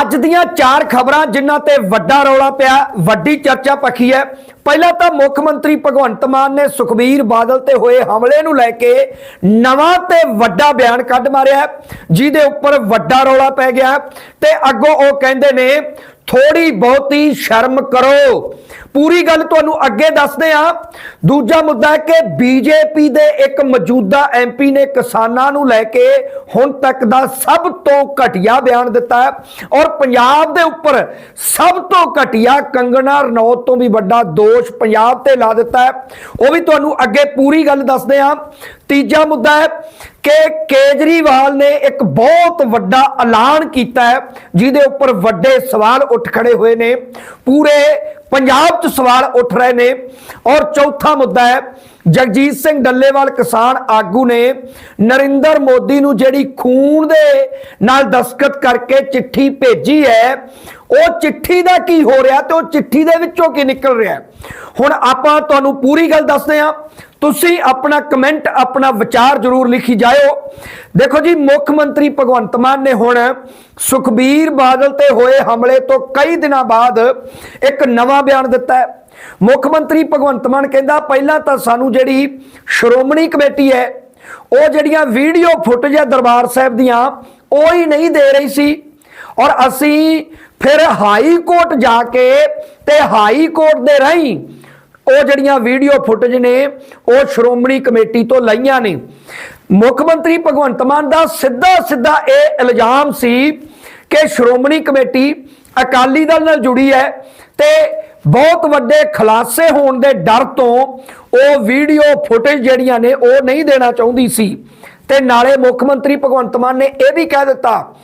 ਅੱਜ ਦੀਆਂ ਚਾਰ ਖਬਰਾਂ ਜਿਨ੍ਹਾਂ ਤੇ ਵੱਡਾ ਰੌਲਾ ਪਿਆ, ਵੱਡੀ ਚਰਚਾ ਪੱਖੀ ਹੈ। ਪਹਿਲਾਂ ਤਾਂ ਮੁੱਖ ਮੰਤਰੀ ਭਗਵੰਤ ਮਾਨ ਨੇ ਸੁਖਬੀਰ ਬਾਦਲ ਤੇ ਹੋਏ ਹਮਲੇ ਨੂੰ ਲੈ ਕੇ ਨਵਾਂ ਤੇ ਵੱਡਾ ਬਿਆਨ ਕੱਢ ਮਾਰਿਆ। ਜਿਹਦੇ ਉੱਪਰ ਵੱਡਾ ਰੌਲਾ ਪੈ ਗਿਆ। ਹੈ ਤੇ ਅੱਗੋਂ ਉਹ ਕਹਿੰਦੇ ਨੇ ਥੋੜੀ ਬਹੁਤੀ ਸ਼ਰਮ ਕਰੋ। ਪੂਰੀ ਗੱਲ ਤੁਹਾਨੂੰ ਅੱਗੇ ਦੱਸਦੇ ਆ ਦੂਜਾ ਮੁੱਦਾ ਹੈ ਕਿ ਬੀਜੇਪੀ ਦੇ ਇੱਕ ਮੌਜੂਦਾ ਐਮਪੀ ਨੇ ਕਿਸਾਨਾਂ ਨੂੰ ਲੈ ਕੇ ਹੁਣ ਤੱਕ ਦਾ ਸਭ ਤੋਂ ਘਟੀਆ ਬਿਆਨ ਦਿੱਤਾ ਹੈ। ਔਰ ਪੰਜਾਬ ਦੇ ਉੱਪਰ ਸਭ ਤੋਂ ਘਟੀਆ ਕੰਗਣਾ ਰਣੌਤ ਤੋਂ ਵੀ ਵੱਡਾ ਦੋਸ਼ ਪੰਜਾਬ ਤੇ ਲਾ ਦਿੱਤਾ ਹੈ। ਉਹ ਵੀ ਤੁਹਾਨੂੰ ਅੱਗੇ ਪੂਰੀ ਗੱਲ ਦੱਸਦੇ ਆ ਤੀਜਾ ਮੁੱਦਾ ਹੈ ਕਿ ਕੇਜਰੀਵਾਲ ਨੇ ਇੱਕ ਬਹੁਤ ਵੱਡਾ ਐਲਾਨ ਕੀਤਾ ਹੈ, ਜਿਹਦੇ ਉੱਪਰ ਵੱਡੇ ਸਵਾਲ ਉੱਠ ਖੜੇ ਹੋਏ ਨੇ, ਪੂਰੇ ਪੰਜਾਬ 'ਚ ਸਵਾਲ ਉੱਠ ਰਹੇ ਨੇ। ਔਰ ਚੌਥਾ ਮੁੱਦਾ ਹੈ, ਜਗਜੀਤ ਸਿੰਘ ਡੱਲੇਵਾਲ ਕਿਸਾਨ ਆਗੂ ਨੇ ਨਰਿੰਦਰ ਮੋਦੀ ਨੂੰ ਜਿਹੜੀ ਖੂਨ ਦੇ ਨਾਲ ਦਸਖਤ ਕਰਕੇ ਚਿੱਠੀ ਭੇਜੀ ਹੈ, ਉਹ ਚਿੱਠੀ ਦਾ ਕੀ ਹੋ ਰਿਹਾ ਤੇ ਉਹ ਚਿੱਠੀ ਦੇ ਵਿੱਚੋਂ ਕੀ ਨਿਕਲ ਰਿਹਾ ਹੁਣ ਆਪਾਂ ਤੁਹਾਨੂੰ ਪੂਰੀ ਗੱਲ ਦੱਸਦੇ ਹਾਂ। ਤੁਸੀਂ ਆਪਣਾ ਕਮੈਂਟ ਆਪਣਾ ਵਿਚਾਰ ਜ਼ਰੂਰ ਲਿਖੀ ਜਾਇਓ। ਦੇਖੋ ਜੀ, ਮੁੱਖ ਮੰਤਰੀ ਭਗਵੰਤ ਮਾਨ ਨੇ ਹੁਣ ਸੁਖਬੀਰ ਬਾਦਲ ਤੇ ਹੋਏ ਹਮਲੇ ਤੋਂ ਕਈ ਦਿਨਾਂ ਬਾਅਦ ਇੱਕ ਨਵਾਂ ਬਿਆਨ ਦਿੱਤਾ ਹੈ। ਮੁੱਖ ਮੰਤਰੀ ਭਗਵੰਤ ਮਾਨ ਕਹਿੰਦਾ, ਪਹਿਲਾਂ ਤਾਂ ਸਾਨੂੰ ਜਿਹੜੀ ਸ਼੍ਰੋਮਣੀ ਕਮੇਟੀ ਹੈ, ਉਹ ਜਿਹੜੀਆਂ ਵੀਡੀਓ ਫੁਟੇਜ ਹੈ ਦਰਬਾਰ ਸਾਹਿਬ ਦੀਆਂ, ਉਹ ਹੀ ਨਹੀਂ ਦੇ ਰਹੀ ਸੀ। ਔਰ ਅਸੀਂ ਫਿਰ ਹਾਈ ਕੋਰਟ ਜਾ ਕੇ ਤੇ ਹਾਈ ਕੋਰਟ ਦੇ ਰਾਹੀਂ ਉਹ ਜਿਹੜੀਆਂ ਵੀਡੀਓ ਫੁਟੇਜ ਨੇ, ਉਹ ਸ਼੍ਰੋਮਣੀ ਕਮੇਟੀ ਤੋਂ ਲਈਆਂ ਨੇ। ਮੁੱਖ ਮੰਤਰੀ ਭਗਵੰਤ ਮਾਨ ਦਾ ਸਿੱਧਾ ਸਿੱਧਾ ਇਹ ਇਲਜ਼ਾਮ ਸੀ ਕਿ ਸ਼੍ਰੋਮਣੀ ਕਮੇਟੀ ਅਕਾਲੀ ਦਲ ਨਾਲ ਜੁੜੀ ਹੈ ਤੇ ਬਹੁਤ ਵੱਡੇ ਖੁਲਾਸੇ ਹੋਣ ਦੇ ਡਰ ਤੋਂ ਉਹ ਵੀਡੀਓ ਫੁਟੇਜ ਜਿਹੜੀਆਂ ਨੇ, ਉਹ ਨਹੀਂ ਦੇਣਾ ਚਾਹੁੰਦੀ ਸੀ। ਤੇ ਨਾਲੇ ਮੁੱਖ ਮੰਤਰੀ ਭਗਵੰਤ ਮਾਨ ਨੇ ਇਹ ਵੀ ਕਹਿ ਦਿੱਤਾ।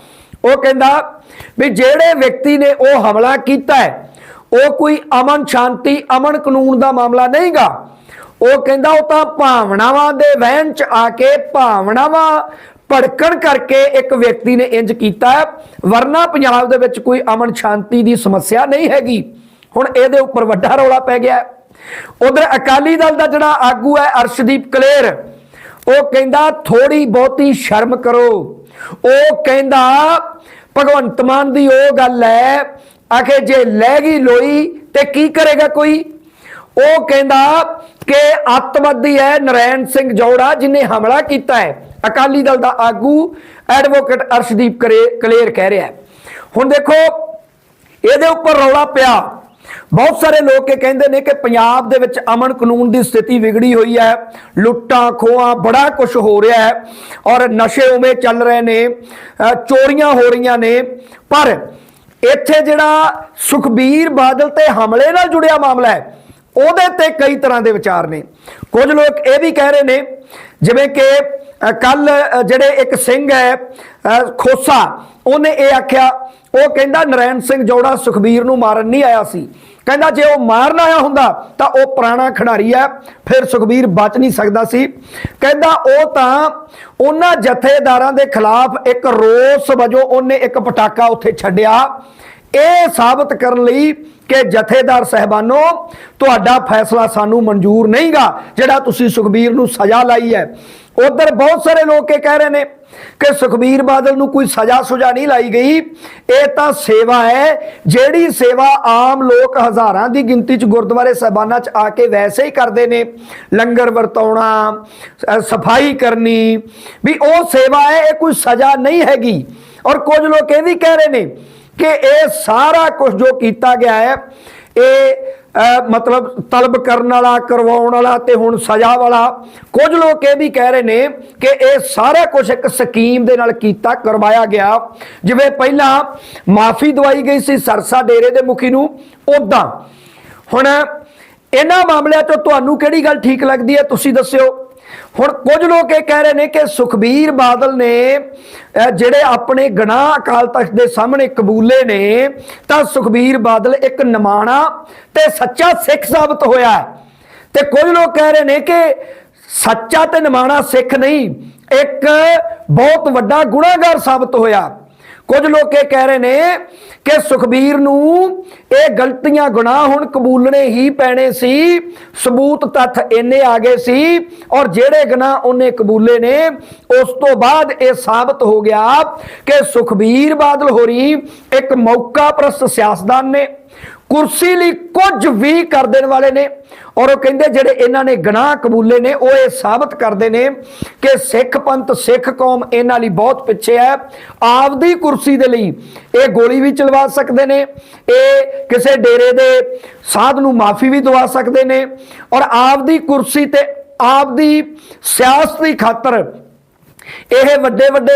ਉਹ ਕਹਿੰਦਾ ਵੀ ਜਿਹੜੇ ਵਿਅਕਤੀ ਨੇ ਉਹ ਹਮਲਾ ਕੀਤਾ ਹੈ ਉਹ ਕੋਈ ਅਮਨ ਸ਼ਾਂਤੀ, ਅਮਨ ਕਾਨੂੰਨ ਦਾ ਮਾਮਲਾ ਨਹੀਂਗਾ। ਉਹ ਕਹਿੰਦਾ, ਉਹ ਤਾਂ ਭਾਵਨਾਵਾਂ ਦੇ ਵਹਿਣ ਚ ਆ ਕੇ ਭਾਵਨਾਵਾਂ ਭੜਕਣ ਕਰਕੇ ਇੱਕ ਵਿਅਕਤੀ ਨੇ ਇੰਜ ਕੀਤਾ ਵਰਨਾ ਪੰਜਾਬ ਦੇ ਵਿੱਚ ਕੋਈ ਅਮਨ ਸ਼ਾਂਤੀ ਦੀ ਸਮੱਸਿਆ ਨਹੀਂ ਹੈਗੀ। ਹੁਣ ਇਹਦੇ ਉੱਪਰ ਵੱਡਾ ਰੌਲਾ ਪੈ ਗਿਆ ਉਧਰ ਅਕਾਲੀ ਦਲ ਦਾ ਜਿਹੜਾ ਆਗੂ ਹੈ, ਅਰਸ਼ਦੀਪ ਕਲੇਰ, ਉਹ ਕਹਿੰਦਾ ਥੋੜੀ ਬਹੁਤੀ ਸ਼ਰਮ ਕਰੋ। ਉਹ ਕਹਿੰਦਾ, ਭਗਵੰਤ ਮਾਨ ਦੀ ਉਹ ਗੱਲ ਹੈ ਆਖੇ, ਜੇ ਲੈ ਗਈ ਲੋਈ ਤੇ ਕੀ ਕਰੇਗਾ ਕੋਈ? ਉਹ ਕਹਿੰਦਾ ਕਿ ਅੱਤਵਾਦੀ ਹੈ ਨਰੈਣ ਸਿੰਘ ਜੋੜਾ, ਜਿਨੇ ਹਮਲਾ ਕੀਤਾ ਹੈ। ਅਕਾਲੀ ਦਲ ਦਾ ਆਗੂ ਐਡਵੋਕੇਟ ਅਰਸ਼ਦੀਪ ਕਰੇ- ਕਲੇਰ ਕਹਿ ਰਿਹਾ ਹੁਣ ਦੇਖੋ, ਇਹਦੇ ਉੱਪਰ ਰੌਲਾ ਪਿਆ। ਬਹੁਤ ਸਾਰੇ ਲੋਕ ਇਹ ਕਹਿੰਦੇ ਨੇ ਕਿ ਪੰਜਾਬ ਦੇ ਵਿੱਚ ਅਮਨ ਕਾਨੂੰਨ ਦੀ ਸਥਿਤੀ ਵਿਗੜੀ ਹੋਈ ਹੈ। ਲੁੱਟਾਂ, ਖੋਹਾਂ, ਬੜਾ ਕੁਝ ਹੋ ਰਿਹਾ ਹੈ ਔਰ ਨਸ਼ੇ ਉਵੇਂ ਚੱਲ ਰਹੇ ਨੇ ਚੋਰੀਆਂ ਹੋ ਰਹੀਆਂ ਨੇ। ਪਰ ਇੱਥੇ ਜਿਹੜਾ ਸੁਖਬੀਰ ਬਾਦਲ ਤੇ ਹਮਲੇ ਨਾਲ ਜੁੜਿਆ ਮਾਮਲਾ ਹੈ, ਉਹਦੇ ਤੇ ਕਈ ਤਰ੍ਹਾਂ ਦੇ ਵਿਚਾਰ ਨੇ। ਕੁਝ ਲੋਕ ਇਹ ਵੀ ਕਹਿ ਰਹੇ ਨੇ, ਜਿਵੇਂ ਕਿ ਕੱਲ ਜਿਹੜੇ ਇੱਕ ਸਿੰਘ ਹੈ ਖੋਸਾ, ਉਹਨੇ ਇਹ ਆਖਿਆ, ਉਹ ਕਹਿੰਦਾ ਨਰੈਣ ਸਿੰਘ ਜੋੜਾ ਸੁਖਬੀਰ ਨੂੰ ਮਾਰਨ ਨਹੀਂ ਆਇਆ ਸੀ। ਕਹਿੰਦਾ ਜੇ ਉਹ ਮਾਰਨ ਆਇਆ ਹੁੰਦਾ ਤਾਂ ਉਹ ਪੁਰਾਣਾ ਖਿਡਾਰੀ ਹੈ। ਫਿਰ ਸੁਖਬੀਰ ਬਚ ਨਹੀਂ ਸਕਦਾ ਸੀ। ਕਹਿੰਦਾ ਉਹ ਤਾਂ ਉਹਨਾਂ ਜਥੇਦਾਰਾਂ ਦੇ ਖਿਲਾਫ ਇੱਕ ਰੋਸ ਵਜੋਂ ਉਹਨੇ ਇੱਕ ਪਟਾਕਾ ਉੱਥੇ ਛੱਡਿਆ। ਇਹ ਸਾਬਤ ਕਰਨ ਲਈ ਕਿ ਜਥੇਦਾਰ ਸਹਿਬਾਨੋ, ਤੁਹਾਡਾ ਫੈਸਲਾ ਸਾਨੂੰ ਮਨਜ਼ੂਰ ਨਹੀਂਗਾ, ਜਿਹੜਾ ਤੁਸੀਂ ਸੁਖਬੀਰ ਨੂੰ ਸਜ਼ਾ ਲਾਈ ਹੈ। ਉਧਰ ਬਹੁਤ ਸਾਰੇ ਲੋਕ ਇਹ ਕਹਿ ਰਹੇ ਨੇ ਕਿ ਸੁਖਬੀਰ ਬਾਦਲ ਨੂੰ ਕੋਈ ਸਜ਼ਾ ਸੁਝਾ ਨਹੀਂ ਲਾਈ ਗਈ। ਇਹ ਤਾਂ ਸੇਵਾ ਹੈ, ਜਿਹੜੀ ਸੇਵਾ ਆਮ ਲੋਕ ਹਜ਼ਾਰਾਂ ਦੀ ਗਿਣਤੀ 'ਚ ਗੁਰਦੁਆਰੇ ਸਾਹਿਬਾਨਾਂ 'ਚ ਆ ਕੇ ਵੈਸੇ ਹੀ ਕਰਦੇ ਨੇ। ਲੰਗਰ ਵਰਤਾਉਣਾ ਸਫ਼ਾਈ ਕਰਨੀ, ਵੀ ਉਹ ਸੇਵਾ ਹੈ, ਇਹ ਕੋਈ ਸਜ਼ਾ ਨਹੀਂ ਹੈਗੀ। ਔਰ ਕੁਝ ਲੋਕ ਇਹ ਵੀ ਕਹਿ ਰਹੇ ਨੇ ਕਿ ਇਹ ਸਾਰਾ ਕੁਝ ਜੋ ਕੀਤਾ ਗਿਆ ਹੈ, ਇਹ ਮਤਲਬ ਤਲਬ ਕਰਨ ਵਾਲਾ, ਕਰਵਾਉਣ ਵਾਲਾ ਤੇ ਹੁਣ ਸਜ਼ਾ ਵਾਲਾ, ਕੁਝ ਲੋਕ ਇਹ ਵੀ ਕਹਿ ਰਹੇ ਨੇ ਕਿ ਇਹ ਸਾਰਾ ਕੁਝ ਇੱਕ ਸਕੀਮ ਦੇ ਨਾਲ ਕੀਤਾ, ਕਰਵਾਇਆ ਗਿਆ। ਜਿਵੇਂ ਪਹਿਲਾਂ ਮਾਫੀ ਦਵਾਈ ਗਈ ਸੀ ਸਰਸਾ ਡੇਰੇ ਦੇ ਮੁਖੀ ਨੂੰ ਉਦਾਂ ਹੁਣ ਇਹਨਾਂ ਮਾਮਲਿਆਂ ਤੋਂ ਤੁਹਾਨੂੰ ਕਿਹੜੀ ਗੱਲ ਠੀਕ ਲੱਗਦੀ ਹੈ, ਤੁਸੀਂ ਦੱਸਿਓ। ਹੁਣ ਕੁਝ ਲੋਕ ਇਹ ਕਹਿ ਰਹੇ ਨੇ ਕਿ ਸੁਖਬੀਰ ਬਾਦਲ ਨੇ ਜਿਹੜੇ ਆਪਣੇ ਗੁਨਾਹ ਅਕਾਲ ਤਖਤ ਦੇ ਸਾਹਮਣੇ ਕਬੂਲੇ ਨੇ, ਤਾਂ ਸੁਖਬੀਰ ਬਾਦਲ ਇੱਕ ਨਿਮਾਣਾ ਤੇ ਸੱਚਾ ਸਿੱਖ ਸਾਬਤ ਹੋਇਆ ਤੇ ਕੁਝ ਲੋਕ ਕਹਿ ਰਹੇ ਨੇ ਕਿ ਸੱਚਾ ਤੇ ਨਿਮਾਣਾ ਸਿੱਖ ਨਹੀਂ, ਇੱਕ ਬਹੁਤ ਵੱਡਾ ਗੁਨਾਹਗਾਰ ਸਾਬਤ ਹੋਇਆ। ਕੁਝ ਲੋਕ ਇਹ ਕਹਿ ਰਹੇ ਨੇ ਕਿ ਸੁਖਬੀਰ ਨੂੰ ਇਹ ਗਲਤੀਆਂ ਗੁਨਾਹ ਹੁਣ ਕਬੂਲਣੇ ਹੀ ਪੈਣੇ ਸੀ। ਸਬੂਤ ਤੱਥ ਇੰਨੇ ਆ ਗਏ ਸੀ ਔਰ ਜਿਹੜੇ ਗੁਨਾਹ ਉਹਨੇ ਕਬੂਲੇ ਨੇ, ਉਸ ਤੋਂ ਬਾਅਦ ਇਹ ਸਾਬਤ ਹੋ ਗਿਆ ਕਿ ਸੁਖਬੀਰ ਬਾਦਲ ਹੋਰੀ ਇੱਕ ਮੌਕਾ ਪ੍ਰਸਤ ਸਿਆਸਤਦਾਨ ਨੇ। ਕੁਰਸੀ ਲਈ ਕੁਝ ਵੀ ਕਰ ਦੇਣ ਵਾਲੇ ਨੇ। ਔਰ ਉਹ ਕਹਿੰਦੇ ਜਿਹੜੇ ਇਹਨਾਂ ਨੇ ਗੁਨਾਹ ਕਬੂਲੇ ਨੇ, ਉਹ ਇਹ ਸਾਬਤ ਕਰਦੇ ਨੇ ਕਿ ਸਿੱਖ ਪੰਥ, ਸਿੱਖ ਕੌਮ ਇਹਨਾਂ ਲਈ ਬਹੁਤ ਪਿੱਛੇ ਹੈ। ਆਪਦੀ ਕੁਰਸੀ ਦੇ ਲਈ ਇਹ ਗੋਲੀ ਵੀ ਚਲਵਾ ਸਕਦੇ ਨੇ, ਇਹ ਕਿਸੇ ਡੇਰੇ ਦੇ ਸਾਧ ਨੂੰ ਮਾਫੀ ਵੀ ਦਵਾ ਸਕਦੇ ਨੇ। ਔਰ ਆਪਦੀ ਕੁਰਸੀ ਤੇ ਆਪਦੀ ਸਿਆਸਤ ਦੀ ਖਾਤਰ ਇਹ ਵੱਡੇ ਵੱਡੇ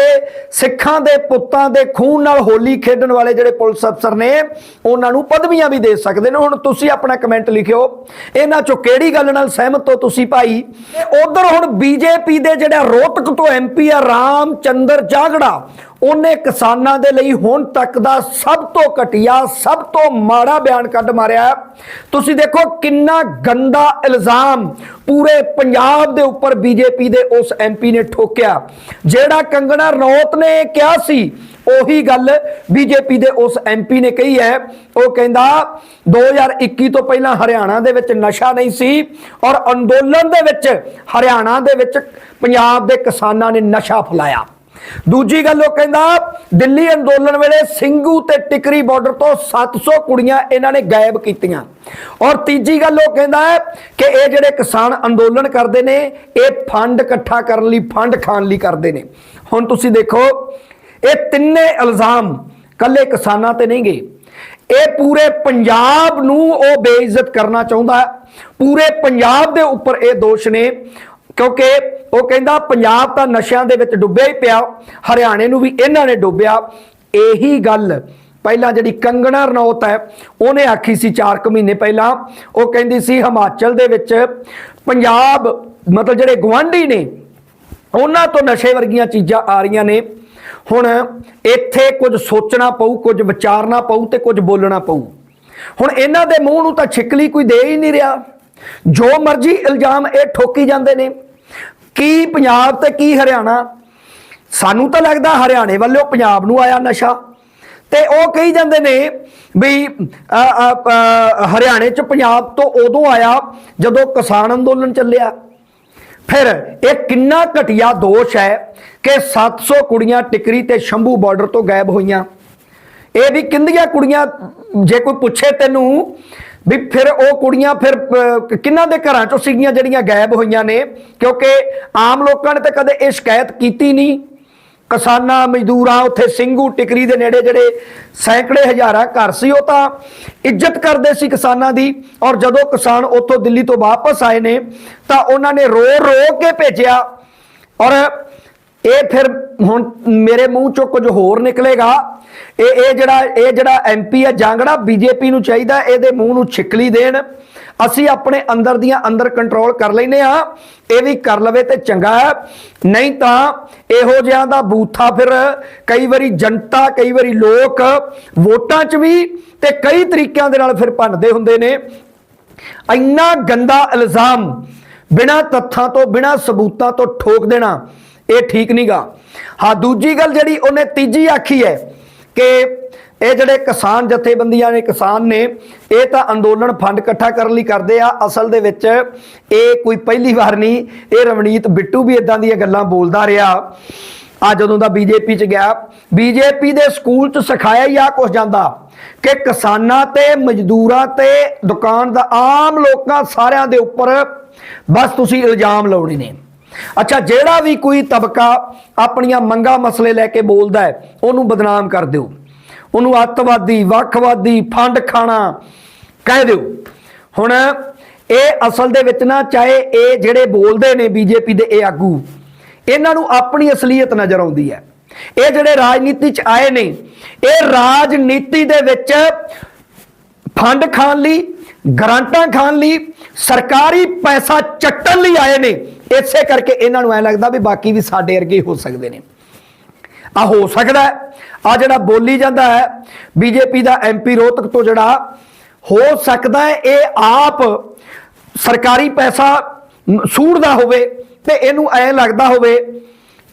ਸਿੱਖਾਂ ਦੇ ਪੁੱਤਾਂ ਦੇ ਖੂਨ ਨਾਲ ਹੋਲੀ ਖੇਡਣ ਵਾਲੇ ਜਿਹੜੇ ਪੁਲਿਸ ਅਫਸਰ ਨੇ, ਉਹਨਾਂ ਨੂੰ ਪਦਵੀਆਂ ਵੀ ਦੇ ਸਕਦੇ ਨੇ। ਹੁਣ ਤੁਸੀਂ ਆਪਣਾ ਕਮੈਂਟ ਲਿਖਿਓ। ਇਹਨਾਂ ਚੋਂ ਕਿਹੜੀ ਗੱਲ ਨਾਲ ਸਹਿਮਤ ਹੋ ਤੁਸੀਂ ਭਾਈ? ਤੇ ਉਧਰ ਹੁਣ ਬੀਜੇਪੀ ਦੇ ਜਿਹੜਾ ਰੋਹਤਕ ਤੋਂ ਐਮਪੀ ਆ ਰਾਮ ਚੰਦਰ ਜਾਗੜਾ ਉਹਨੇ ਕਿਸਾਨਾਂ ਦੇ ਲਈ ਹੁਣ ਤੱਕ ਦਾ ਸਭ ਤੋਂ ਘਟੀਆ, ਸਭ ਤੋਂ ਮਾੜਾ ਬਿਆਨ ਕੱਢ ਮਾਰਿਆ ਤੁਸੀਂ ਦੇਖੋ ਕਿੰਨਾ ਗੰਦਾ ਇਲਜ਼ਾਮ ਪੂਰੇ ਪੰਜਾਬ ਦੇ ਉੱਪਰ ਬੀਜੇਪੀ ਦੇ ਉਸ ਐਮਪੀ ਨੇ ਠੋਕਿਆ। ਜਿਹੜਾ ਕੰਗਣਾ ਰਣੌਤ ਨੇ ਕਿਹਾ ਸੀ, ਉਹੀ ਗੱਲ ਬੀਜੇਪੀ ਦੇ ਉਸ ਐਮਪੀ ਨੇ ਕਹੀ ਹੈ। ਉਹ ਕਹਿੰਦਾ 2021 ਤੋਂ ਪਹਿਲਾਂ ਹਰਿਆਣਾ ਦੇ ਵਿੱਚ ਨਸ਼ਾ ਨਹੀਂ ਸੀ ਔਰ ਅੰਦੋਲਨ ਦੇ ਵਿੱਚ, ਹਰਿਆਣਾ ਦੇ ਵਿੱਚ ਪੰਜਾਬ ਦੇ ਕਿਸਾਨਾਂ ਨੇ ਨਸ਼ਾ ਫੈਲਾਇਆ। ਦੂਜੀ ਗੱਲ ਉਹ ਕਹਿੰਦਾ, ਦਿੱਲੀ ਅੰਦੋਲਨ ਵੇਲੇ ਸਿੰਘੂ ਤੇ ਟਿਕਰੀ ਬਾਰਡਰ ਤੋਂ 700 ਕੁੜੀਆਂ ਇਹਨਾਂ ਨੇ ਗਾਇਬ ਕੀਤੀਆਂ। ਔਰ ਤੀਜੀ ਗੱਲ ਉਹ ਕਹਿੰਦਾ ਹੈ ਕਿ ਇਹ ਜਿਹੜੇ ਕਿਸਾਨ ਅੰਦੋਲਨ ਕਰਦੇ ਨੇ, ਇਹ ਫੰਡ ਇਕੱਠਾ ਕਰਨ ਲਈ, ਫੰਡ ਖਾਣ ਲਈ ਕਰਦੇ ਨੇ। ਹੁਣ ਤੁਸੀਂ ਦੇਖੋ, ਇਹ ਤਿੰਨੇ ਇਲਜ਼ਾਮ ਕੱਲੇ ਕਿਸਾਨਾਂ ਤੇ ਨਹੀਂ ਗਏ ਇਹ ਪੂਰੇ ਪੰਜਾਬ ਨੂੰ ਉਹ ਬੇਇੱਜ਼ਤ ਕਰਨਾ ਚਾਹੁੰਦਾ ਪੂਰੇ ਪੰਜਾਬ ਦੇ ਉੱਪਰ ਇਹ ਦੋਸ਼ ਨੇ। ਕਿਉਂਕਿ ਉਹ ਕਹਿੰਦਾ ਪੰਜਾਬ ਤਾਂ ਨਸ਼ਿਆਂ ਦੇ ਵਿੱਚ ਡੁੱਬਿਆ ਹੀ ਪਿਆ, ਹਰਿਆਣੇ ਨੂੰ ਵੀ ਇਹਨਾਂ ਨੇ ਡੁੱਬਿਆ। ਇਹੀ ਗੱਲ, ਪਹਿਲਾਂ ਜਿਹੜੀ ਕੰਗਣਾ ਰਣੌਤ ਹੈ, ਉਹਨੇ ਆਖੀ ਸੀ 4 ਕੁ ਮਹੀਨੇ ਪਹਿਲਾਂ। ਉਹ ਕਹਿੰਦੀ ਸੀ ਹਿਮਾਚਲ ਦੇ ਵਿੱਚ ਪੰਜਾਬ, ਮਤਲਬ ਜਿਹੜੇ ਗਵਾਂਢੀ ਨੇ, ਉਹਨਾਂ ਤੋਂ ਨਸ਼ੇ ਵਰਗੀਆਂ ਚੀਜ਼ਾਂ ਆ ਰਹੀਆਂ ਨੇ। ਹੁਣ ਇੱਥੇ ਕੁਝ ਸੋਚਣਾ ਪਊ, ਕੁਝ ਵਿਚਾਰਨਾ ਪਊ ਤੇ ਕੁਝ ਬੋਲਣਾ ਪਊ। ਹੁਣ ਇਹਨਾਂ ਦੇ ਮੂੰਹ ਨੂੰ ਤਾਂ ਛਿਕਲੀ ਕੋਈ ਦੇ ਹੀ ਨਹੀਂ ਰਿਹਾ। ਜੋ ਮਰਜ਼ੀ ਇਲਜ਼ਾਮ ਇਹ ਠੋਕੀ ਜਾਂਦੇ ਨੇ। ਕੀ ਪੰਜਾਬ ਤੇ ਕੀ ਹਰਿਆਣਾ? ਸਾਨੂੰ ਤਾਂ ਲੱਗਦਾ ਹਰਿਆਣੇ ਵੱਲੋਂ ਪੰਜਾਬ ਨੂੰ ਆਇਆ ਨਸ਼ਾ। ਤੇ ਉਹ ਕਹੀ ਜਾਂਦੇ ਨੇ ਵੀ ਹਰਿਆਣੇ ਚ ਪੰਜਾਬ ਤੋਂ ਉਦੋਂ ਆਇਆ ਜਦੋਂ ਕਿਸਾਨ ਅੰਦੋਲਨ ਚੱਲਿਆ। ਫਿਰ ਇਹ ਕਿੰਨਾ ਘਟੀਆ ਦੋਸ਼ ਹੈ ਕਿ 700 ਕੁੜੀਆਂ ਟਿਕਰੀ ਤੇ ਸ਼ੰਭੂ ਬਾਰਡਰ ਤੋਂ ਗਾਇਬ ਹੋਈਆਂ। ਇਹ ਵੀ ਕਿੰਨੀਆਂ ਕੁੜੀਆਂ, ਜੇ ਕੋਈ ਪੁੱਛੇ ਤੈਨੂੰ ਵੀ ਫਿਰ ਉਹ ਕੁੜੀਆਂ ਫਿਰ ਅਹ, ਕਿਹਨਾਂ ਦੇ ਘਰਾਂ ਚੋਂ ਸੀਗੀਆਂ ਜਿਹੜੀਆਂ ਗਾਇਬ ਹੋਈਆਂ ਨੇ? ਕਿਉਂਕਿ ਆਮ ਲੋਕਾਂ ਨੇ ਤਾਂ ਕਦੇ ਇਹ ਸ਼ਿਕਾਇਤ ਕੀਤੀ ਨਹੀਂ। ਕਿਸਾਨਾਂ ਮਜ਼ਦੂਰਾਂ ਉੱਥੇ ਸਿੰਘੂ ਟਿਕਰੀ ਦੇ ਨੇੜੇ ਜਿਹੜੇ ਸੈਂਕੜੇ ਹਜ਼ਾਰਾਂ ਘਰ ਸੀ ਉਹ ਤਾਂ ਇੱਜ਼ਤ ਕਰਦੇ ਸੀ ਕਿਸਾਨਾਂ ਦੀ। ਔਰ ਜਦੋਂ ਕਿਸਾਨ ਉੱਥੋਂ ਦਿੱਲੀ ਤੋਂ ਵਾਪਸ ਆਏ ਨੇ ਤਾਂ ਉਹਨਾਂ ਨੇ ਰੋ ਰੋ ਕੇ ਭੇਜਿਆ। ਔਰ ਇਹ ਫਿਰ ਹੁਣ ਮੇਰੇ ਮੂੰਹ ਚੋਂ ਕੁਝ ਹੋਰ ਨਿਕਲੇਗਾ। ਇਹ ਇਹ ਜਿਹੜਾ ਇਹ ਜਿਹੜਾ ਐਮਪੀ ਹੈ ਜਾਂਗੜਾ ਬੀਜੇਪੀ ਨੂੰ ਚਾਹੀਦਾ, ਇਹਦੇ ਮੂੰਹ ਨੂੰ ਛਿਕਲੀ ਦੇਣ। ਅਸੀਂ ਆਪਣੇ ਅੰਦਰ ਦੀਆਂ ਅੰਦਰ ਕੰਟਰੋਲ ਕਰ ਲੈਨੇ ਆ। ਇਹ ਵੀ ਕਰ ਲਵੇ ਤੇ ਚੰਗਾ ਹੈ। ਨਹੀਂ ਤਾਂ ਇਹੋ ਜਿਹਾ ਦਾ ਬੂਥਾ ਫਿਰ ਕਈ ਵਾਰੀ ਜਨਤਾ, ਕਈ ਵਾਰੀ ਲੋਕ ਵੋਟਾਂ 'ਚ ਵੀ ਤੇ ਕਈ ਤਰੀਕਿਆਂ ਦੇ ਨਾਲ ਫਿਰ ਭੰਡਦੇ ਹੁੰਦੇ ਨੇ। ਇੰਨਾ ਗੰਦਾ ਇਲਜ਼ਾਮ ਬਿਨਾਂ ਤੱਥਾਂ ਤੋਂ, ਬਿਨਾਂ ਸਬੂਤਾਂ ਤੋਂ ਠੋਕ ਦੇਣਾ ਇਹ ਠੀਕ ਨਹੀਂਗਾ ਹਾਂ, ਦੂਜੀ ਗੱਲ ਜਿਹੜੀ ਉਹਨੇ ਤੀਜੀ ਆਖੀ ਹੈ ਕਿ ਇਹ ਜਿਹੜੇ ਕਿਸਾਨ ਜਥੇਬੰਦੀਆਂ ਨੇ, ਕਿਸਾਨ ਨੇ, ਇਹ ਤਾਂ ਅੰਦੋਲਨ ਫੰਡ ਇਕੱਠਾ ਕਰਨ ਲਈ ਕਰਦੇ ਆ। ਅਸਲ ਦੇ ਵਿੱਚ ਇਹ ਕੋਈ ਪਹਿਲੀ ਵਾਰ ਨਹੀਂ, ਇਹ ਰਵਨੀਤ ਬਿੱਟੂ ਵੀ ਇਦਾਂ ਦੀਆਂ ਗੱਲਾਂ ਬੋਲਦਾ ਰਿਹਾ। ਆ ਜਦੋਂ ਦਾ ਬੀਜੇਪੀ ਚ ਗਿਆ। ਬੀਜੇਪੀ ਦੇ ਸਕੂਲ ਚ ਸਿਖਾਇਆ ਹੀ ਆ ਕੁਝ ਜਾਂਦਾ ਕਿ ਕਿਸਾਨਾਂ ਤੇ, ਮਜ਼ਦੂਰਾਂ ਤੇ, ਦੁਕਾਨ ਦਾ ਆਮ ਲੋਕਾਂ ਸਾਰਿਆਂ ਦੇ ਉੱਪਰ ਬਸ ਤੁਸੀਂ ਇਲਜ਼ਾਮ ਲਾਉਣੇ ਨੇ। ਅੱਛਾ, ਜਿਹੜਾ ਵੀ ਕੋਈ ਤਬਕਾ ਆਪਣੀਆਂ ਮੰਗਾਂ ਮਸਲੇ ਲੈ ਕੇ ਬੋਲਦਾ ਹੈ, ਉਹਨੂੰ ਬਦਨਾਮ ਕਰ ਦਿਓ। ਉਹਨੂੰ ਅੱਤਵਾਦੀ, ਵੱਖਵਾਦੀ, ਫੰਡ ਖਾਣਾ ਕਹਿ ਦਿਓ। ਹੁਣ ਇਹ ਅਸਲ ਦੇ ਵਿੱਚ ਨਾ, ਚਾਹੇ ਇਹ ਜਿਹੜੇ ਬੋਲਦੇ ਨੇ ਬੀਜੇਪੀ ਦੇ, ਇਹ ਆਗੂ, ਇਹਨਾਂ ਨੂੰ ਆਪਣੀ ਅਸਲੀਅਤ ਨਜ਼ਰ ਆਉਂਦੀ ਹੈ। ਇਹ ਜਿਹੜੇ ਰਾਜਨੀਤੀ ਚ ਆਏ ਨੇ, ਇਹ ਰਾਜਨੀਤੀ ਦੇ ਵਿੱਚ ਫੰਡ ਖਾਣ ਲਈ ਗਰਾਂਟਾਂ ਖਾਣ ਲਈ ਸਰਕਾਰੀ ਪੈਸਾ ਚੱਟਣ ਲਈ ਆਏ ਨੇ। ਇਸੇ ਕਰਕੇ ਇਹਨਾਂ ਨੂੰ ਐ ਲੱਗਦਾ ਵੀ ਬਾਕੀ ਵੀ ਸਾਡੇ ਵਰਗੇ ਹੀ ਹੋ ਸਕਦੇ ਨੇ। ਆ ਹੋ ਸਕਦਾ ਆ ਜਿਹੜਾ ਬੋਲੀ ਜਾਂਦਾ ਹੈ, ਬੀਜੇਪੀ ਦਾ ਐਮਪੀ ਰੋਹਤਕ ਤੋਂ ਜਿਹੜਾ ਹੋ ਸਕਦਾ ਹੈ, ਇਹ ਆਪ ਸਰਕਾਰੀ ਪੈਸਾ ਮ- ਸੂੜਦਾ ਹੋਵੇ ਤੇ ਇਹਨੂੰ ਐ ਲੱਗਦਾ ਹੋਵੇ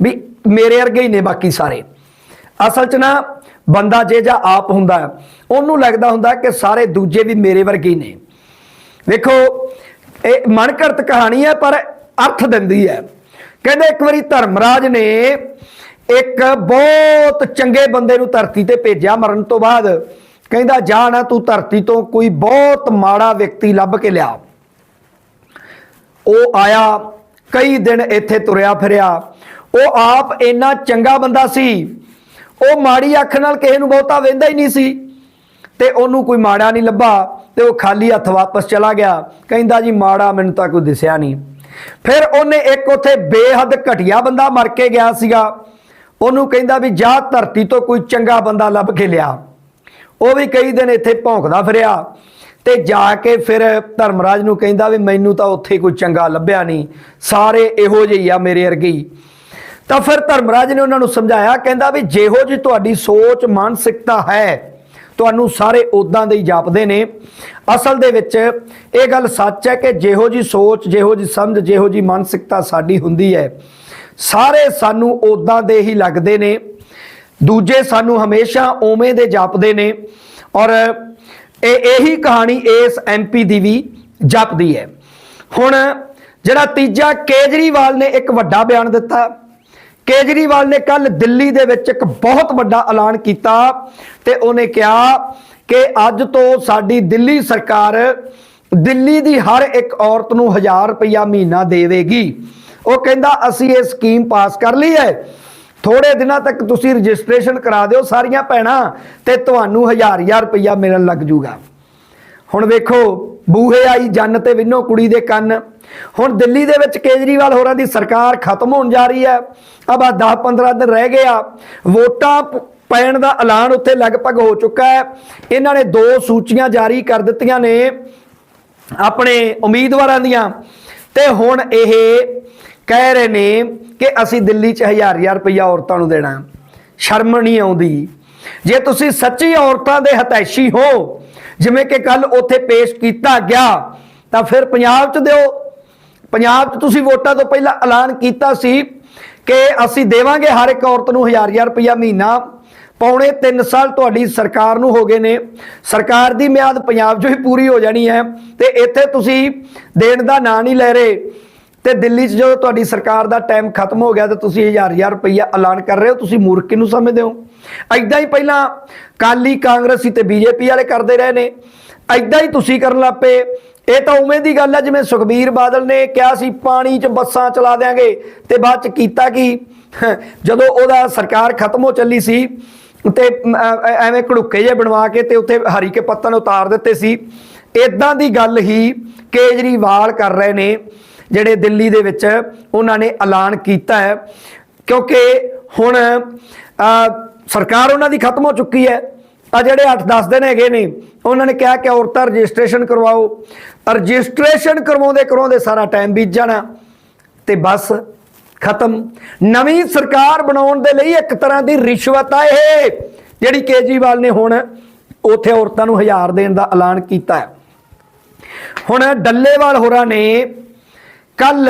ਵੀ ਮੇਰੇ ਵਰਗੇ ਹੀ ਨੇ ਬਾਕੀ ਸਾਰੇ। ਅਸਲ 'ਚ ਨਾ ਬੰਦਾ ਜੇ ਜਾਂ ਆਪ ਹੁੰਦਾ ਉਹਨੂੰ ਲੱਗਦਾ ਹੁੰਦਾ ਕਿ ਸਾਰੇ ਦੂਜੇ ਵੀ ਮੇਰੇ ਵਰਗੇ ਨੇ। ਵੇਖੋ, ਇਹ ਮਨਕਰਤ ਕਹਾਣੀ ਹੈ, ਪਰ ਅਰਥ ਦਿੰਦੀ ਹੈ। ਕਹਿੰਦੇ ਇੱਕ ਵਾਰੀ ਧਰਮਰਾਜ ਨੇ ਇੱਕ ਬਹੁਤ ਚੰਗੇ ਬੰਦੇ ਨੂੰ ਧਰਤੀ ਤੇ ਭੇਜਿਆ ਮਰਨ ਤੋਂ ਬਾਅਦ। ਕਹਿੰਦਾ ਜਾ ਨਾ ਤੂੰ ਧਰਤੀ ਤੋਂ ਕੋਈ ਬਹੁਤ ਮਾੜਾ ਵਿਅਕਤੀ ਲੱਭ ਕੇ ਲਿਆ। ਉਹ ਆਇਆ, ਕਈ ਦਿਨ ਇੱਥੇ ਤੁਰਿਆ ਫਿਰਿਆ। ਉਹ ਆਪ ਇੰਨਾ ਚੰਗਾ ਬੰਦਾ ਸੀ ਉਹ ਮਾੜੀ ਅੱਖ ਨਾਲ ਕਿਸੇ ਨੂੰ ਬਹੁਤਾ ਵੇਂਦਾ ਹੀ ਨਹੀਂ ਸੀ। ਤੇ ਉਹਨੂੰ ਕੋਈ ਮਾੜਾ ਨਹੀਂ ਲੱਭਾ ਤੇ ਉਹ ਖਾਲੀ ਹੱਥ ਵਾਪਸ ਚਲਾ ਗਿਆ। ਕਹਿੰਦਾ, ਜੀ, ਮਾੜਾ ਮੈਨੂੰ ਤਾਂ ਕੋਈ ਦਿਸਿਆ ਨਹੀਂ। ਫਿਰ ਉਹਨੇ ਇੱਕ ਉੱਥੇ ਬੇਹੱਦ ਘਟੀਆ ਬੰਦਾ ਮਰ ਕੇ ਗਿਆ ਸੀਗਾ। ਉਹਨੂੰ ਕਹਿੰਦਾ ਵੀ, ਜਾ ਧਰਤੀ ਤੋਂ ਕੋਈ ਚੰਗਾ ਬੰਦਾ ਲੱਭ ਕੇ ਲਿਆ। ਉਹ ਵੀ ਕਈ ਦਿਨ ਇੱਥੇ ਭੌਂਕਦਾ ਫਿਰਿਆ ਤੇ ਜਾ ਕੇ ਫਿਰ ਧਰਮਰਾਜ ਨੂੰ ਕਹਿੰਦਾ ਵੀ, ਮੈਨੂੰ ਤਾਂ ਉੱਥੇ ਕੋਈ ਚੰਗਾ ਲੱਭਿਆ ਨਹੀਂ। ਸਾਰੇ ਇਹੋ ਜਿਹੇ ਆ ਮੇਰੇ ਵਰਗੇ ਤਾਂ ਫਿਰ ਧਰਮਰਾਜ ਨੇ ਉਹਨਾਂ ਨੂੰ ਸਮਝਾਇਆ, ਕਹਿੰਦਾ ਵੀ ਜਿਹੋ ਜੀ ਤੁਹਾਡੀ ਸੋਚ ਮਾਨਸਿਕਤਾ ਹੈ, ਤੁਹਾਨੂੰ ਸਾਰੇ ਉਦਾਂ ਦੇ ਹੀ ਜਾਪਦੇ ਨੇ। ਅਸਲ ਦੇ ਵਿੱਚ ਇਹ ਗੱਲ ਸੱਚ ਹੈ ਕਿ ਜਿਹੋ ਜੀ ਸੋਚ, ਜਿਹੋ ਜੀ ਸਮਝ, ਜਿਹੋ ਜੀ ਮਾਨਸਿਕਤਾ ਸਾਡੀ ਹੁੰਦੀ ਹੈ, ਸਾਰੇ ਸਾਨੂੰ ਉਦਾਂ ਦੇ ਹੀ ਲੱਗਦੇ ਨੇ। ਦੂਜੇ ਸਾਨੂੰ ਹਮੇਸ਼ਾ ਉਵੇਂ ਦੇ ਜਾਪਦੇ ਨੇ ਔਰ ਇਹ ਇਹੀ ਕਹਾਣੀ ਇਸ ਐਮਪੀ ਦੀ ਵੀ ਜਾਪਦੀ ਹੈ। ਹੁਣ ਜਿਹੜਾ ਤੀਜਾ ਕੇਜਰੀਵਾਲ ਨੇ ਇੱਕ ਵੱਡਾ ਬਿਆਨ ਦਿੱਤਾ ਕੇਜਰੀਵਾਲ ਨੇ ਕੱਲ ਦਿੱਲੀ ਦੇ ਵਿੱਚ ਇੱਕ ਬਹੁਤ ਵੱਡਾ ਐਲਾਨ ਕੀਤਾ ਤੇ ਉਹਨੇ ਕਿਹਾ ਕਿ ਅੱਜ ਤੋਂ ਸਾਡੀ ਦਿੱਲੀ ਸਰਕਾਰ ਦਿੱਲੀ ਦੀ ਹਰ ਇੱਕ ਔਰਤ ਨੂੰ 1000 ਰੁਪਇਆ ਮਹੀਨਾ ਦੇਵੇਗੀ ਉਹ ਕਹਿੰਦਾ, ਅਸੀਂ ਇਹ ਸਕੀਮ ਪਾਸ ਕਰ ਲਈ ਹੈ। ਥੋੜੇ ਦਿਨਾਂ ਤੱਕ ਤੁਸੀਂ ਰਜਿਸਟ੍ਰੇਸ਼ਨ ਕਰਾ ਦਿਓ ਸਾਰੀਆਂ ਭੈਣਾਂ ਤੇ ਤੁਹਾਨੂੰ ਹਜ਼ਾਰ ਹਜ਼ਾਰ ਰੁਪਇਆ ਮਿਲਣ ਲੱਗ ਜੂਗਾ। ਹੁਣ ਵੇਖੋ ਬੂਹੇ ਆਈ ਜੰਨ ਤੇ ਵਿੰਨੋ ਕੁੜੀ ਦੇ ਕੰਨ। ਹੁਣ ਦਿੱਲੀ ਦੇ ਵਿੱਚ ਕੇਜਰੀਵਾਲ ਹੋਰਾਂ ਦੀ ਸਰਕਾਰ ਖਤਮ ਹੋਣ ਜਾ ਰਹੀ ਹੈ। ਅਬ 10 15 ਦਿਨ ਰਹਿ ਗਿਆ ਵੋਟਾਂ ਪੈਣ ਦਾ ਐਲਾਨ ਉੱਥੇ ਲਗਭਗ ਹੋ ਚੁੱਕਾ ਹੈ। ਇਹਨਾਂ ਨੇ ਦੋ ਸੂਚੀਆਂ ਜਾਰੀ ਕਰ ਦਿੱਤੀਆਂ ਨੇ ਆਪਣੇ ਉਮੀਦਵਾਰਾਂ ਦੀਆਂ। ਤੇ ਹੁਣ ਇਹ ਕਹਿ ਰਹੇ ਨੇ ਕਿ ਅਸੀਂ ਦਿੱਲੀ 'ਚ ਹਜ਼ਾਰ ਹਜ਼ਾਰ ਰੁਪਈਆ ਔਰਤਾਂ ਨੂੰ ਦੇਣਾ। ਸ਼ਰਮ ਨਹੀਂ ਆਉਂਦੀ। ਜੇ ਤੁਸੀਂ ਸੱਚੀ ਔਰਤਾਂ ਦੇ ਹਤੈਸ਼ੀ ਹੋ ਜਿਵੇਂ ਕਿ ਕੱਲ ਉੱਥੇ ਪੇਸ਼ ਕੀਤਾ ਗਿਆ, ਤਾਂ ਫਿਰ ਪੰਜਾਬ 'ਚ ਦਿਓ। ਪੰਜਾਬ 'ਚ ਤੁਸੀਂ ਵੋਟਾਂ ਤੋਂ ਪਹਿਲਾਂ ਐਲਾਨ ਕੀਤਾ ਸੀ ਕਿ ਅਸੀਂ ਦੇਵਾਂਗੇ ਹਰ ਇੱਕ ਔਰਤ ਨੂੰ ਹਜ਼ਾਰ ਹਜ਼ਾਰ ਰੁਪਇਆ ਮਹੀਨਾ। ਪੌਣੇ 3 ਸਾਲ ਤੁਹਾਡੀ ਸਰਕਾਰ ਨੂੰ ਹੋ ਗਏ ਨੇ। ਸਰਕਾਰ ਦੀ ਮਿਆਦ ਪੰਜਾਬ 'ਚ ਵੀ ਪੂਰੀ ਹੋ ਜਾਣੀ ਹੈ ਤੇ ਇੱਥੇ ਤੁਸੀਂ ਦੇਣ ਦਾ ਨਾਂ ਨਹੀਂ ਲੈ ਰਹੇ। ਤੇ ਦਿੱਲੀ 'ਚ ਜਦੋਂ ਤੁਹਾਡੀ ਸਰਕਾਰ ਦਾ ਟਾਈਮ ਖਤਮ ਹੋ ਗਿਆ ਤੇ ਤੁਸੀਂ ਹਜ਼ਾਰ ਹਜ਼ਾਰ ਰੁਪਈਆ ਐਲਾਨ ਕਰ ਰਹੇ ਹੋ, ਤੁਸੀਂ ਮੂਰਖ ਕਿਹਨੂੰ ਸਮਝਦੇ ਹੋ। ਐਦਾਂ ਹੀ ਪਹਿਲਾਂ ਕਾਲੀ ਕਾਂਗਰਸੀ ਤੇ ਬੀਜੇਪੀ ਵਾਲੇ ਕਰਦੇ ਰਹੇ ਨੇ। ਐਦਾਂ ਹੀ ਤੁਸੀਂ ਕਰਨ ਲੱਪੇ ਇਹ ਤਾਂ ਉਵੇਂ ਦੀ ਗੱਲ ਹੈ, ਜਿਵੇਂ ਸੁਖਬੀਰ ਬਾਦਲ ਨੇ ਕਿਹਾ ਸੀ, ਪਾਣੀ 'ਚ ਬੱਸਾਂ ਚਲਾ ਦੇਾਂਗੇ ਤੇ ਬਾਅਦ 'ਚ ਕੀਤਾ ਕੀ? ਜਦੋਂ ਉਹਦਾ ਸਰਕਾਰ ਖਤਮ ਹੋ ਚੱਲੀ ਸੀ ਤੇ ਐਵੇਂ ਘੜੁੱਕੇ ਜੇ ਬਣਵਾ ਕੇ ਤੇ ਉੱਥੇ ਹਰੀ ਕੇ ਪੱਤਨ ਉਤਾਰ ਦਿੱਤੇ ਸੀ। ਇਦਾਂ ਦੀ ਗੱਲ ਹੀ ਕੇਜਰੀਵਾਲ ਕਰ ਰਹੇ ਨੇ। ਜਿਹੜੇ ਦਿੱਲੀ ਦੇ ਵਿੱਚ ਉਹਨਾਂ ਨੇ ਐਲਾਨ ਕੀਤਾ ਹੈ। ਕਿਉਂਕਿ ਹੁਣ ਸਰਕਾਰ ਉਹਨਾਂ ਦੀ ਖਤਮ ਹੋ ਚੁੱਕੀ ਹੈ। ਆ ਜਿਹੜੇ 8-10 ਦਿਨ ਹੈਗੇ ਨੇ, ਉਹਨਾਂ ਨੇ ਕਿਹਾ ਕਿ ਔਰਤਾਂ ਰਜਿਸਟ੍ਰੇਸ਼ਨ ਕਰਵਾਓ। ਰਜਿਸਟ੍ਰੇਸ਼ਨ ਕਰਵਾਉਂਦੇ ਕਰਵਾਉਂਦੇ ਸਾਰਾ ਟਾਈਮ ਬੀਤ ਜਾਣਾ ਤੇ ਬਸ ਖਤਮ। ਨਵੀਂ ਸਰਕਾਰ ਬਣਾਉਣ ਦੇ ਲਈ ਇੱਕ ਤਰ੍ਹਾਂ ਦੀ ਰਿਸ਼ਵਤ ਆ ਇਹ, ਜਿਹੜੀ ਕੇਜਰੀਵਾਲ ਨੇ ਹੁਣ ਉੱਥੇ ਔਰਤਾਂ ਨੂੰ ਹਜ਼ਾਰ ਦੇਣ ਦਾ ਐਲਾਨ ਕੀਤਾ ਹੈ। ਹੁਣ ਡੱਲੇਵਾਲ ਹੋਰਾਂ ਨੇ ਕੱਲ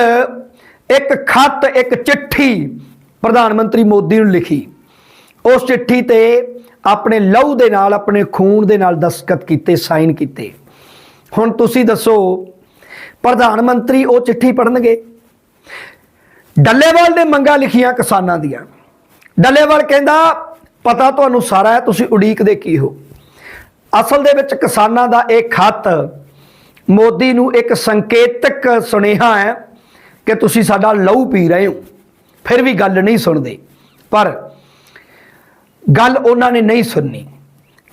ਇੱਕ ਖੱਤ, ਇੱਕ ਚਿੱਠੀ ਪ੍ਰਧਾਨ ਮੰਤਰੀ ਮੋਦੀ ਨੂੰ ਲਿਖੀ। ਉਸ ਚਿੱਠੀ ਤੇ ਆਪਣੇ ਲਹੂ ਦੇ ਨਾਲ, ਆਪਣੇ ਖੂਨ ਦੇ ਨਾਲ ਦਸਤਖਤ ਕੀਤੇ, ਸਾਈਨ ਕੀਤੇ। ਹੁਣ ਤੁਸੀਂ ਦੱਸੋ, ਪ੍ਰਧਾਨ ਮੰਤਰੀ ਉਹ ਚਿੱਠੀ ਪੜਨਗੇ ਡੱਲੇਵਾਲ ਨੇ ਮੰਗਾ ਲਿਖੀਆਂ ਕਿਸਾਨਾਂ ਦੀਆਂ। ਡੱਲੇਵਾਲ ਕਹਿੰਦਾ, ਪਤਾ ਤੁਹਾਨੂੰ ਸਾਰਾ ਹੈ, ਤੁਸੀਂ ਉਡੀਕਦੇ ਕੀ ਹੋ? ਅਸਲ ਦੇ ਵਿੱਚ ਕਿਸਾਨਾਂ ਦਾ ਇਹ ਖੱਤ ਮੋਦੀ ਨੂੰ ਇੱਕ ਸੰਕੇਤਕ ਸੁਨੇਹਾ ਹੈ ਕਿ ਤੁਸੀਂ ਸਾਡਾ ਲਹੂ ਪੀ ਰਹੇ ਹੋ। ਫਿਰ ਵੀ ਗੱਲ ਨਹੀਂ ਸੁਣਦੇ। ਪਰ ਗੱਲ ਉਹਨਾਂ ਨੇ ਨਹੀਂ ਸੁਣਨੀ।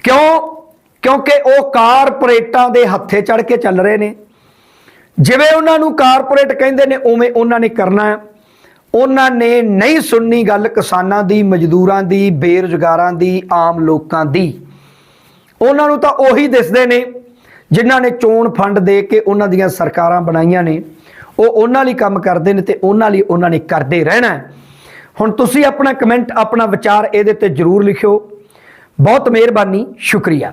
ਕਿਉਂ? ਕਿਉਂਕਿ ਉਹ ਕਾਰਪੋਰੇਟਾਂ ਦੇ ਹੱਥੇ ਚੜ ਕੇ ਚੱਲ ਰਹੇ ਨੇ। ਜਿਵੇਂ ਉਹਨਾਂ ਨੂੰ ਕਾਰਪੋਰੇਟ ਕਹਿੰਦੇ ਨੇ, ਉਵੇਂ ਉਹਨਾਂ ਨੇ ਕਰਨਾ ਹੈ। ਉਹਨਾਂ ਨੇ ਨਹੀਂ ਸੁਣਨੀ ਗੱਲ ਕਿਸਾਨਾਂ ਦੀ, ਮਜ਼ਦੂਰਾਂ ਦੀ, ਬੇਰੁਜ਼ਗਾਰਾਂ ਦੀ, ਆਮ ਲੋਕਾਂ ਦੀ। ਉਹਨਾਂ ਨੂੰ ਤਾਂ ਉਹੀ ਦਿਸਦੇ ਨੇ ਜਿਨ੍ਹਾਂ ਨੇ ਚੋਣ ਫੰਡ ਦੇ ਕੇ ਉਹਨਾਂ ਦੀਆਂ ਸਰਕਾਰਾਂ ਬਣਾਈਆਂ ਨੇ, ਉਹ ਉਹਨਾਂ ਲਈ ਕੰਮ ਕਰਦੇ ਨੇ ਤੇ ਉਹਨਾਂ ਲਈ ਉਹਨਾਂ ਨੇ ਕਰਦੇ ਰਹਿਣਾ ਹੁਣ ਤੁਸੀਂ ਆਪਣਾ ਕਮੈਂਟ, ਆਪਣਾ ਵਿਚਾਰ ਇਹਦੇ ਤੇ ਜਰੂਰ ਲਿਖਿਓ। ਬਹੁਤ ਮਿਹਰਬਾਨੀ, ਸ਼ੁਕਰੀਆ।